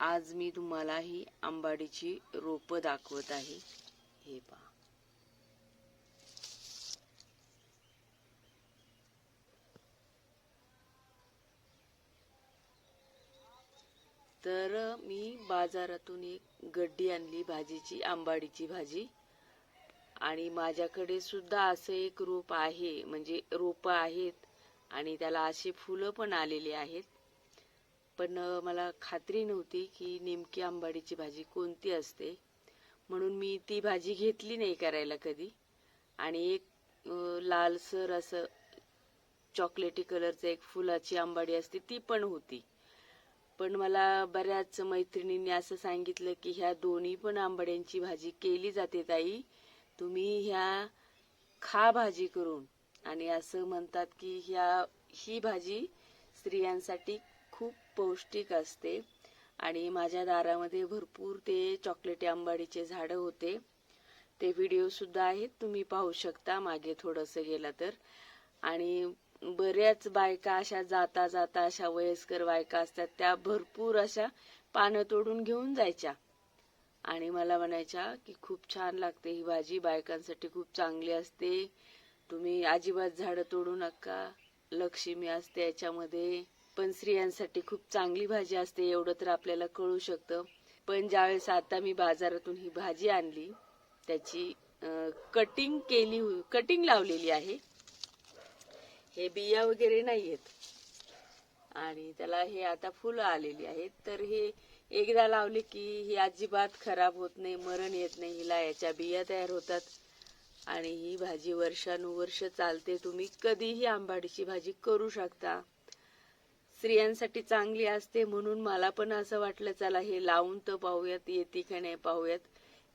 आज मी तुम्हाला ही आंबाडीची रोप दाखवत आहे. हे पहा. तर मी बाजारातून एक गड्डी आणली भाजीची आंबाडीची भाजी. आणि माझ्याकडे सुद्धा असं एक रोप आहे म्हणजे रोप आहेत आणि त्याला अशी फुलं पण आलेली आहेत. पण मला खात्री नव्हती की नेमकी आंबाडीची भाजी कोणती असते. म्हणून मी ती भाजी घेतली नाही करायला कधी. आणि एक लालसर असं चॉकलेटी कलरचं एक फुलाची आंबाडी असते ती पण होती. पण मला बऱ्याच मैत्रिणींनी असं सांगितलं की ह्या दोन्ही पण आंबाड्यांची भाजी केली जाते ताई. तुम्ही ह्या खा भाजी करून. आणि असं म्हणतात की ह्या ही भाजी स्त्रियांसाठी खूप पौष्टिक असते. आणि माझ्या दारामध्ये भरपूर ते चॉकलेटी आंबाडीचे झाडं होते. ते व्हिडिओ सुद्धा आहेत तुम्ही पाहू शकता मागे थोडंसं गेला तर. आणि बऱ्याच बायका अशा जाता जाता अशा वयस्कर बायका असतात त्या भरपूर अशा पानं तोडून घेऊन जायच्या. आणि मला म्हणायच्या की खूप छान लागते ही भाजी बायकांसाठी खूप चांगली असते. तुम्ही अजिबात झाडं तोडू नका. लक्ष्मी असते याच्यामध्ये. पण स्त्रियांसाठी खूप चांगली भाजी असते एवढं तर आपल्याला कळू शकतं. पण ज्यावेळेस आता मी बाजारातून ही भाजी आणली त्याची कटिंग केली कटिंग लावलेली आहे. हे बिया वगैरे नाहीयेत. आणि त्याला हे आता फुलं आलेली आहेत. तर हे एकदा लावले की ही अजिबात खराब होत नाही मरण येत नाही. हिला याच्या बिया तयार होतात. आणि ही भाजी वर्षानुवर्ष चालते. तुम्ही कधीही आंबाडीची भाजी करू शकता. स्त्रियांसाठी चांगली असते म्हणून मला पण असं वाटलं चला हे लावून तर पाहूयात येते का नाही पाहूयात.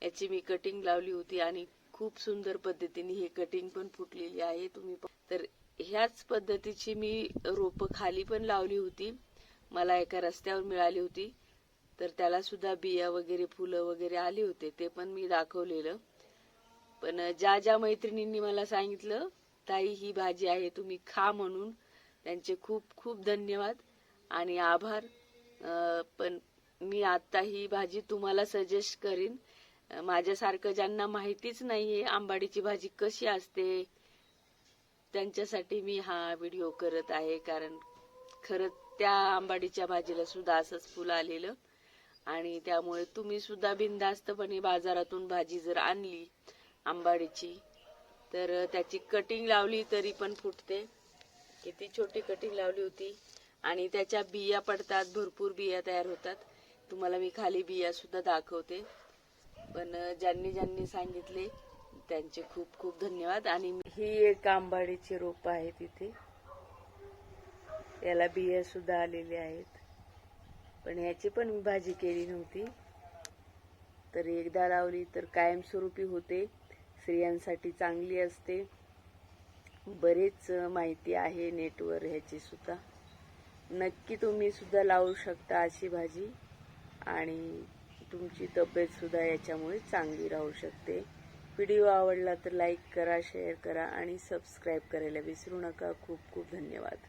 याची मी कटिंग लावली होती आणि खूप सुंदर पद्धतीने हे कटिंग पण फुटलेली आहे. तुम्ही तर ह्याच पद्धतीची मी रोप खाली पण लावली होती. मला एका रस्त्यावर मिळाली होती. तर त्याला सुद्धा बिया वगैरे फुलं वगैरे आली होते. ते पण मी दाखवलेलं. पण ज्या ज्या मैत्रिणींनी मला सांगितलं ताई ही भाजी आहे तुम्ही खा म्हणून त्यांचे खूप खूप धन्यवाद आणि आभार. पण मी आता ही भाजी तुम्हाला सजेस्ट करीन. माझ्यासारखं ज्यांना माहितीच नाहीये आंबाडीची भाजी कशी असते त्यांच्यासाठी मी हा व्हिडिओ करत आहे कारण खरंच त्या आंबाडीच्या भाजीला सुद्धा असंच फुलं आलेलं. आणि त्यामुळे तुम्ही सुद्धा बिनधास्तपणे बाजारातून भाजी जर आणली आंबाडीची. तर त्याची कटिंग लावली तरी पण फुटते. किती छोटी कटिंग लावली होती. आणि त्याच्या बिया पडतात भरपूर बिया तयार होतात. तुम्हाला मी खाली बिया सुद्धा दाखवते. पण ज्यांनी ज्यांनी सांगितले त्यांचे खूप खूप धन्यवाद. आणि ही एक आंबाडीची रोप आहे तिथे याला बिया सुद्धा आलेले आहेत. पण ह्याची पण मी भाजी केली नव्हती. तर एकदा लावली तर कायमस्वरूपी होते. स्त्रियांसाठी चांगली असते. बरेच माहिती आहे नेटवर ह्याची सुद्धा. नक्की तुम्ही सुद्धा लावू शकता अशी भाजी. आणि तुमची तब्येत सुद्धा याच्यामुळे चांगली राहू शकते. व्हिडिओ आवडला तर लाईक करा शेअर करा आणि सबस्क्राईब करायला विसरू नका. खूप खूप धन्यवाद.